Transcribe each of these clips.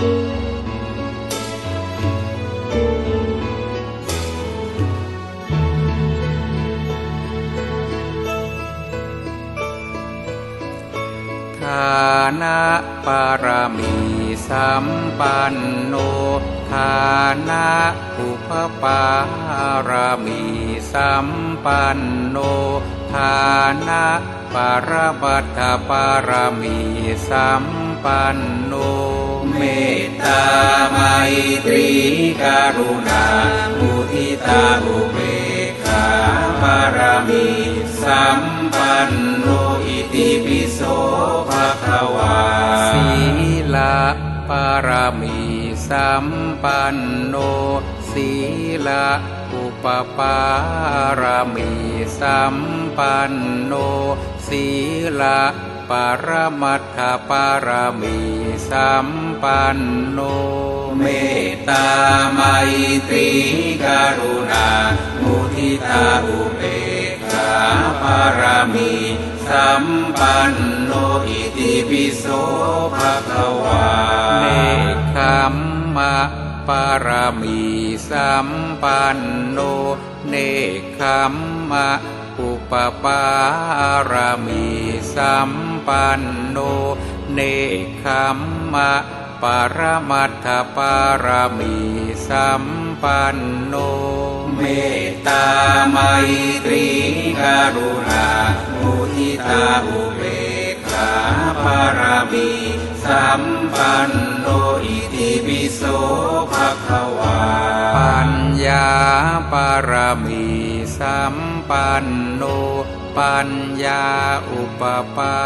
ฐานะปารมีสัมปันโนฐานะอุปปารมีสัมปันโนฐานะปารบัตถปารมีสัมปันโน เมตตาไมตรีกรุณามุทิตาอุเบกขาปารมีสัมปันโนอิติปิโสภะคะวาสีลาปารมีสัมปันโนสีลาอุปปารมีสัมปันโนสีลา ปรมัตถปารมีสัมปันโน เมตตาไมตรีกรุณา มุทิตาอุเบกขาปารมีสัมปันโนอิติปิโสภะคะวาเนคขมมะปารมีสัมปันโน เนคขมมะอุปปารมีสัม ปันโน เนคขมมะปรมัตถปารมีสัมปันโน เมตตาไมตรีกรุณามุทิตาอุเบกขาปารมีสัมปันโนอิติปิโสภะคะวา ปัญญาปารมีสัมปันโน ปัญญาอุปปา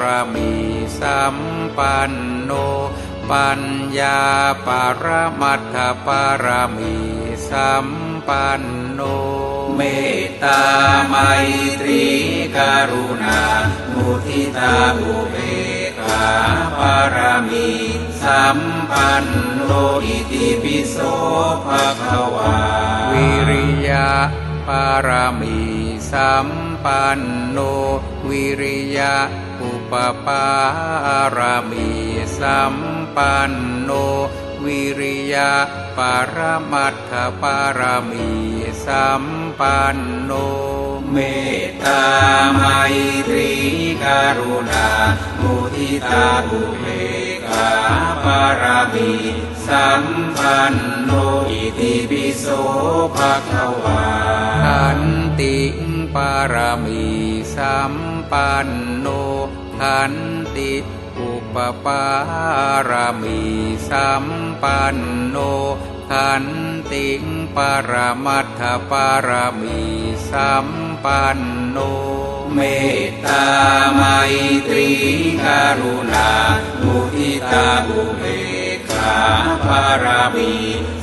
รมีสัมปันโน ปัญญาปารมัตถปารมีสัมปันโน เมตตาไมตรีกรุณา มุทิตาอุเบกขาปารมีสัมปันโนอิติปิโสภะคะวา วิริยะ ปารมีสัมปันโนวิริยะอุปปารมีสัมปันโนวิริยะปารมัตถปารมีสัมปันโนเมตตาไมตรีกรุณามุทิตาอุเบกาปารมีสัมปันโนอิติปิโสภะคะวา ปารมีสัมปันโนขันติอุปปารมีสัมปันโนขันติปรมัตถปารมีสัมปันโน เมตตาไมตรีกรุณามุทิตาอุเบกขาปารมี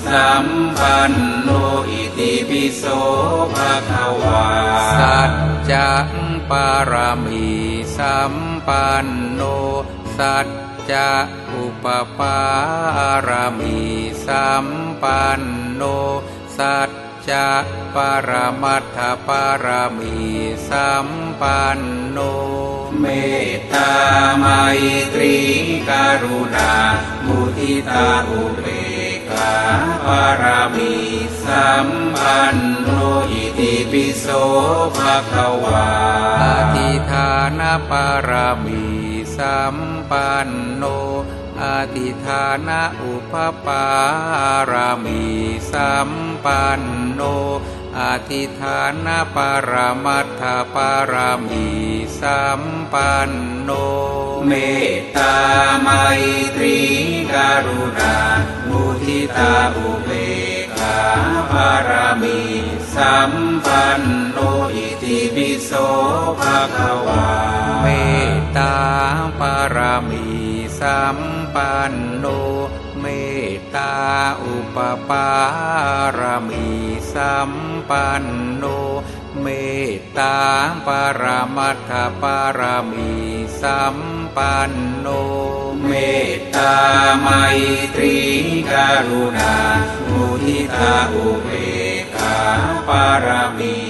สัมปันโนอิติปิโสภะคะวา จจะปารมีสัมปันโนสัจจะอุปปารมีสัมปันโนสัจจะปรมัตถปารมีสัมปันโน เมตตาไมตรีกรุณา มุทิตาอุเบกขาปารมีสัมปันโน ปิโสภะคะวาอธิฐานปารมีสัมปันโนอธิฐานอุปปารมีสัมปันโนอธิฐานะปรมัตถปารมีสัมปันโน เมตตาไมตรีกรุณา มุทิตาอุเบกขาปารมี สัมปันโนอิติปิโสภะคะวาเมตตาปารมีสัมปันโนเมตตาอุปปารมีสัมปันโนเมตตาปารมัตถปารมีสัมปันโนเมตตาไมตรีกรุณามุทิตาอุเบกขา ปารมี